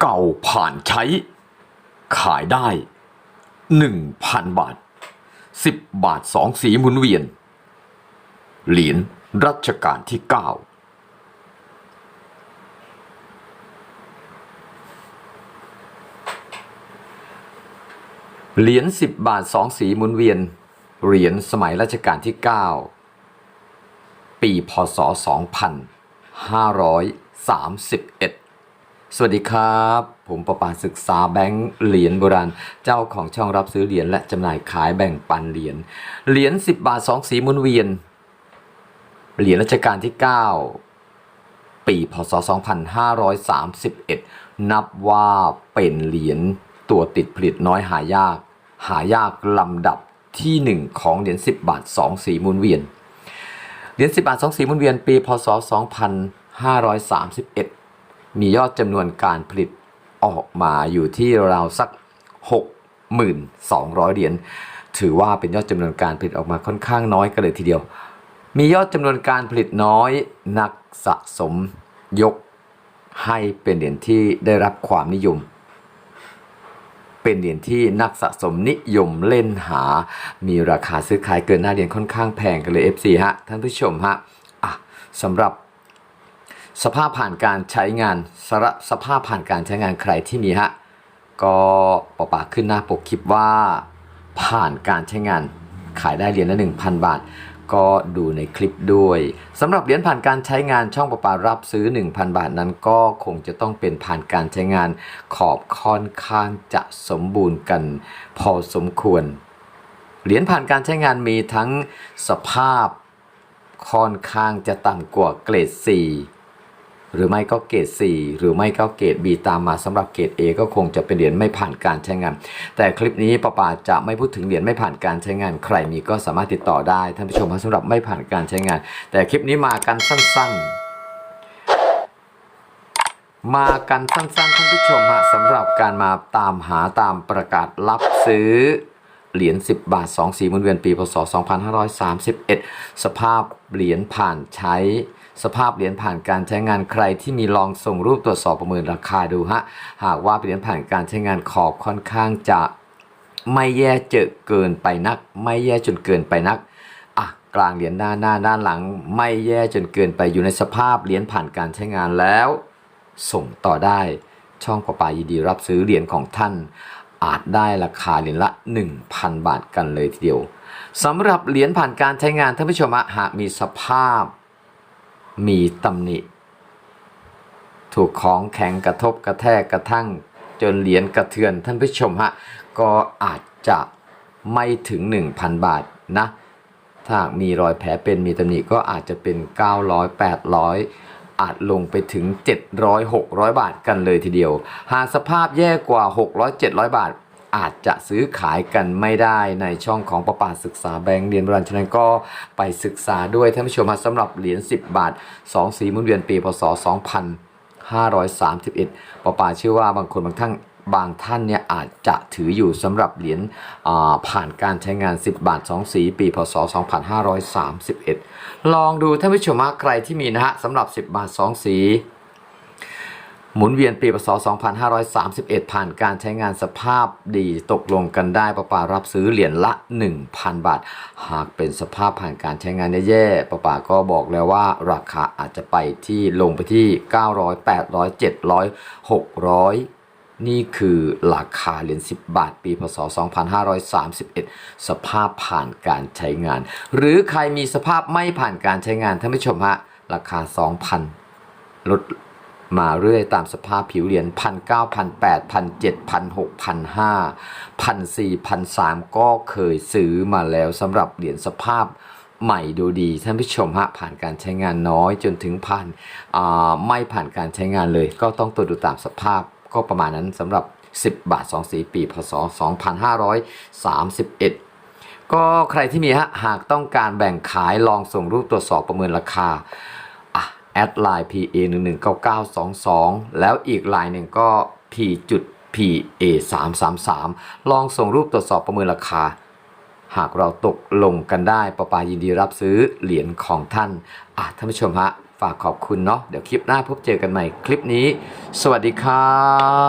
เก่าผ่านใช้ ขายได้ 1,000 บาท 10 บาท2สีหมุนเวียน เหรียญรัชกาลที่ 9เหรียญ10 บาท2สีหมุนเวียน เหรียญสมัยรัชกาลที่ 9 ปีพศ 2531 สวัสดีครับ ผมประปาศึกษาแบงค์เหรียญโบราณ เจ้าของช่องรับซื้อเหรียญและจำหน่ายขายแบ่งปันเหรียญเหรียญ10 บาท 2 สีมุนเวียน เหรียญรัชกาลที่ 9 ปีพศ 2531 นับว่าเป็นเหรียญตัวติดผลิตน้อยหายาก หายากลำดับที่ 1 ของเหรียญ10 บาท 2 สีมุนเวียนเหรียญ10 บาท 2 สีมุนเวียนปีพศ 2531 มียอดจำนวนการผลิตออกมาอยู่ที่ราวสัก 6,200 เหรียญ ถือว่าเป็นยอดจำนวนการผลิตออกมาค่อนข้างน้อยกันเลยทีเดียว มียอดจำนวนการผลิตน้อยนักสะสมยกให้เป็นเหรียญที่ได้รับความนิยม เป็นเหรียญที่นักสะสมนิยมเล่นหา มีราคาซื้อขายเกินหน้าเหรียญค่อนข้างแพงกันเลย FC ฮะท่านผู้ชมฮะอะสำหรับ สภาพผ่านการใช้งานสระสภาพผ่านการใช้งานใครที่มีฮะก็ปะปาขึ้นหน้าปกคลิปว่าผ่านการใช้งานขายได้เหรียญละ 1,000 บาท ก็ดูในคลิปด้วยสำหรับเหรียญผ่านการใช้งานช่องประปารับซื้อ 1,000 บาทนั้นก็คงจะต้องเป็นผ่านการใช้งานขอบค่อนข้างจะสมบูรณ์กันพอสมควร เหรียญผ่านการใช้งานมีทั้งสภาพค่อนข้างจะต่ำกว่าเกรด 4 หรือไม่ก็เกรด 4 หรือไม่ก็เกรด B ตามมาสำหรับเกรด A ก็คงจะเป็นเหรียญไม่ผ่านการใช้งาน แต่คลิปนี้ป้าปาจะไม่พูดถึงเหรียญไม่ผ่านการใช้งาน ใครมีก็สามารถติดต่อได้ท่านผู้ชมครับสำหรับไม่ผ่านการใช้งาน แต่คลิปนี้มากันสั้น ๆมากันสั้นๆท่านผู้ชมฮะสำหรับการมาตามหาตามประกาศรับซื้อ เหรียญ 10 บาท 2 สีมุนเวียนปีพศ 2531 สภาพเหรียญผ่านใช้ สภาพเหรียญผ่านการใช้งานใครที่มีลองส่งรูปตรวจสอบประเมินราคาดูฮะหากว่าเหรียญผ่านการใช้งานขอบค่อนข้างจะไม่แย่เจอเกินไปนัก ไม่แย่จนเกินไปนักอะกลางเหรียญหน้าหน้าด้านหลัง ไม่แย่จนเกินไปอยู่ในสภาพเหรียญผ่านการใช้งานแล้ว ส่งต่อได้ช่องประปายินดีรับซื้อเหรียญของท่าน อาจได้ราคาเหรียญละ 1,000 บาทกันเลยทีเดียวสำหรับเหรียญผ่านการใช้งานท่านผู้ชมหากมีสภาพ มีตำหนิ ถูกของแข็งกระทบกระแทกกระทั่ง จนเหรียญกระเทือนท่านผู้ชมฮะ ก็อาจจะไม่ถึง 1,000 บาทนะ ถ้ามีรอยแผลเป็นมีตำหนิก็อาจจะเป็น 900 800 อาจลงไปถึง 700 600 บาทกันเลยทีเดียว หากสภาพแย่กว่า 600 700 บาท อาจจะซื้อขายกันไม่ได้ในช่องของประปาศึกษาแบงค์เรียนโบราณฉะนั้นก็ไปศึกษาด้วยท่านผู้ชมสำหรับเหรียญ10 บาท 2 สีมุนเวียนปีพศ 2531ประปาเชื่อว่าบางคนบางท่านบางท่านเนี่ยอาจจะถืออยู่สำหรับเหรียญผ่านการใช้งาน 10 บาท 2 สีปีพศ 2531 ลองดูท่านผู้ชมใครที่มีนะฮะสำหรับ 10 บาท 2 สี หมุนเวียนปีพศ 2531 ผ่านการใช้งานสภาพดีตกลงกันได้ประปารับซื้อเหรียญละ 1,000 บาท หากเป็นสภาพผ่านการใช้งานแย่ๆประปาก็บอกแล้วว่าราคาอาจจะไปที่ลงไปที่ 900 800 700 600นี่คือราคาเหรียญ10 บาท ปี พศ 2531 สภาพผ่านการใช้งาน หรือใครมีสภาพไม่ผ่านการใช้งาน ท่านผู้ชมฮะ ราคา 2,000 ลด มาเรื่อยตามสภาพผิวเหรียญพันเก้าพันแปดพันเจ็ดพันหกพันห้าพันสี่พันสามก็เคยซื้อมาแล้วสำหรับเหรียญสภาพใหม่ดูดีท่านผู้ชมฮะผ่านการใช้งานน้อยจนถึงผ่านไม่ผ่านการใช้งานเลย ก็ต้องตรวจดูตามสภาพก็ประมาณนั้นสำหรับ 10 บาท 2 สีปีพศ 2531 ก็ใครที่มีฮะหากต้องการแบ่งขายลองส่งรูปตรวจสอบประเมินราคา แอดไลน์ PA 1 1 9 9 2 2 แล้วอีกไลน์หนึ่งก็ P จุด PA 3 3 3ลองส่งรูปตรวจสอบประเมินราคา หากเราตกลงกันได้ปะปายินดีรับซื้อเหรียญของท่านอะท่านผู้ชมฮะ ฝากขอบคุณเนาะเดี๋ยวคลิปหน้าพบเจอกันใหม่คลิปนี้ สวัสดีครั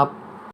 บ